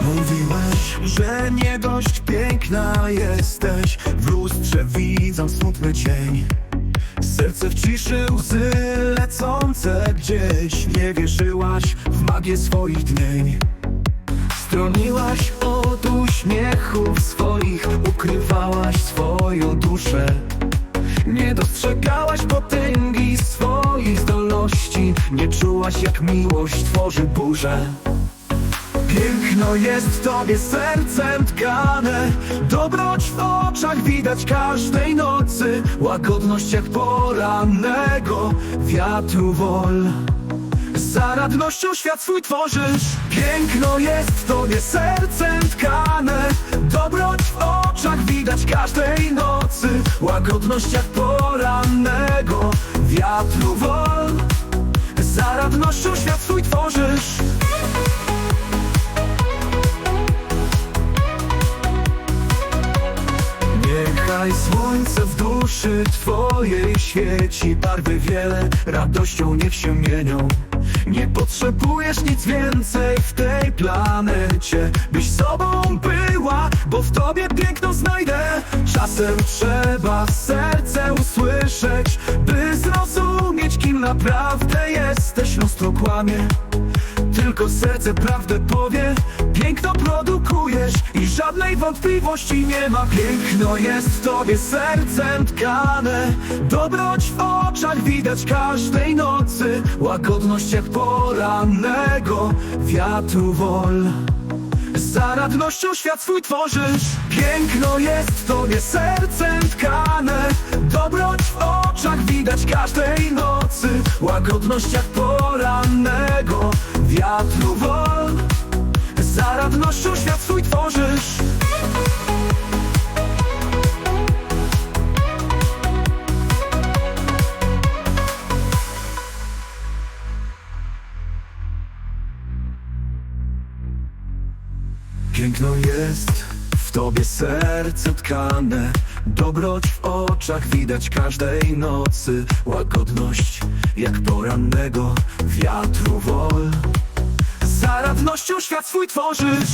Mówiłeś, że nie dość piękna jesteś. W lustrze widzę smutny cień. Serce w ciszy łzy lecące gdzieś. Nie wierzyłaś w magię swoich dnień. Stroniłaś od uśmiechów swoich. Ukrywałaś swoją duszę. Nie dostrzegałaś potęgi swoich zdolności. Nie czułaś jak miłość tworzy burzę Piękno jest tobie sercem tkane. Dobroć w oczach widać każdej nocy. Łagodność jak porannego wiatru wol. Zaradnością świat swój tworzysz. Piękno jest w tobie sercem tkane. Dobroć w oczach widać każdej nocy. Łagodność jak porannego wiatru wol. Zaradnością świat swój tworzysz słońce w duszy twojej świeci Barwy wiele, radością niech się mienią. Nie potrzebujesz nic więcej w tej planecie Byś sobą była, bo w tobie piękno znajdę. Czasem trzeba serce usłyszeć By zrozumieć kim naprawdę jesteś. Lustro kłamie tylko serce prawdę powie. Piękno produkujesz i żadnej wątpliwości nie ma. Piękno jest tobie sercem tkane. Dobroć w oczach widać każdej nocy. Łagodność jak porannego wiatru wol. Zaradnością świat swój tworzysz. Piękno jest tobie sercem tkane. Dobroć w oczach widać każdej nocy. Łagodność jak porannego wiatru wol. Zaradnością świat swój tworzysz. Piękno jest w tobie serce tkane. Dobroć w oczach widać każdej nocy. Łagodność jak porannego wiatru wol Zaradnością świat swój tworzysz